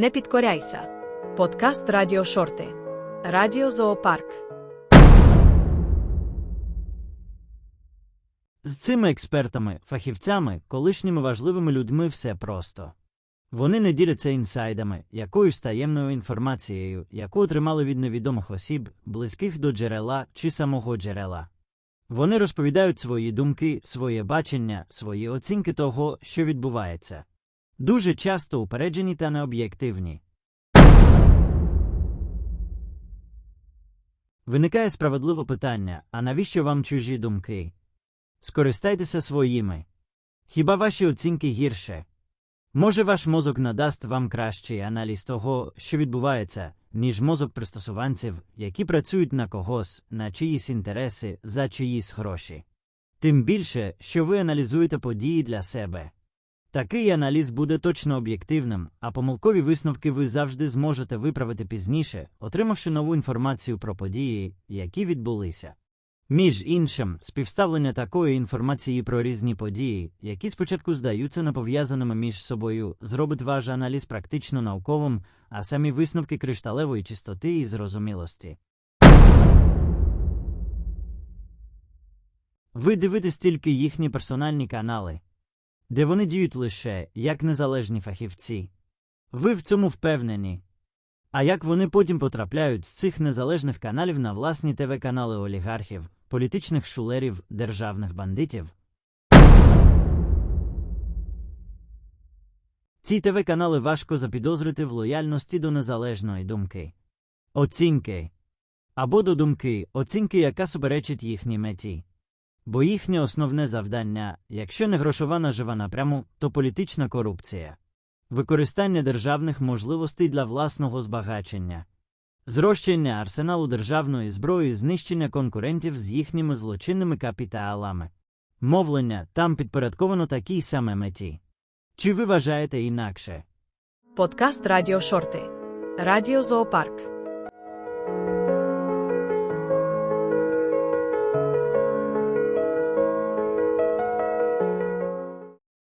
Не підкоряйся. Подкаст Радіо Шорти. Радіо Зоопарк. З цими експертами, фахівцями, колишніми важливими людьми все просто. Вони не діляться інсайдами, якоюсь таємною інформацією, яку отримали від невідомих осіб, близьких до джерела чи самого джерела. Вони розповідають свої думки, своє бачення, свої оцінки того, що відбувається. Дуже часто упереджені та необ'єктивні. Виникає справедливе питання: а навіщо вам чужі думки? Скористайтеся своїми. Хіба ваші оцінки гірше? Може, ваш мозок надасть вам кращий аналіз того, що відбувається, ніж мозок пристосуванців, які працюють на когось, на чиїсь інтереси, за чиїсь гроші. Тим більше, що ви аналізуєте події для себе. Такий аналіз буде точно об'єктивним, а помилкові висновки ви завжди зможете виправити пізніше, отримавши нову інформацію про події, які відбулися. Між іншим, співставлення такої інформації про різні події, які спочатку здаються непов'язаними між собою, зробить ваш аналіз практично науковим, а самі висновки кришталевої чистоти і зрозумілості. Ви дивитесь тільки їхні персональні канали, де вони діють лише як незалежні фахівці. Ви в цьому впевнені. А як вони потім потрапляють з цих незалежних каналів на власні ТВ-канали олігархів, політичних шулерів, державних бандитів? Ці ТВ-канали важко запідозрити в лояльності до незалежної думки, оцінки або до думки, оцінки, яка суперечить їхній меті. Бо їхнє основне завдання, якщо не грошова нажива напряму, то політична корупція використання державних можливостей для власного збагачення, зрощення арсеналу державної зброї, знищення конкурентів з їхніми злочинними капіталами, мовлення там підпорядковано такій саме меті. Чи ви вважаєте інакше? Подкаст Радіо Шорти. Радіо Зоопарк.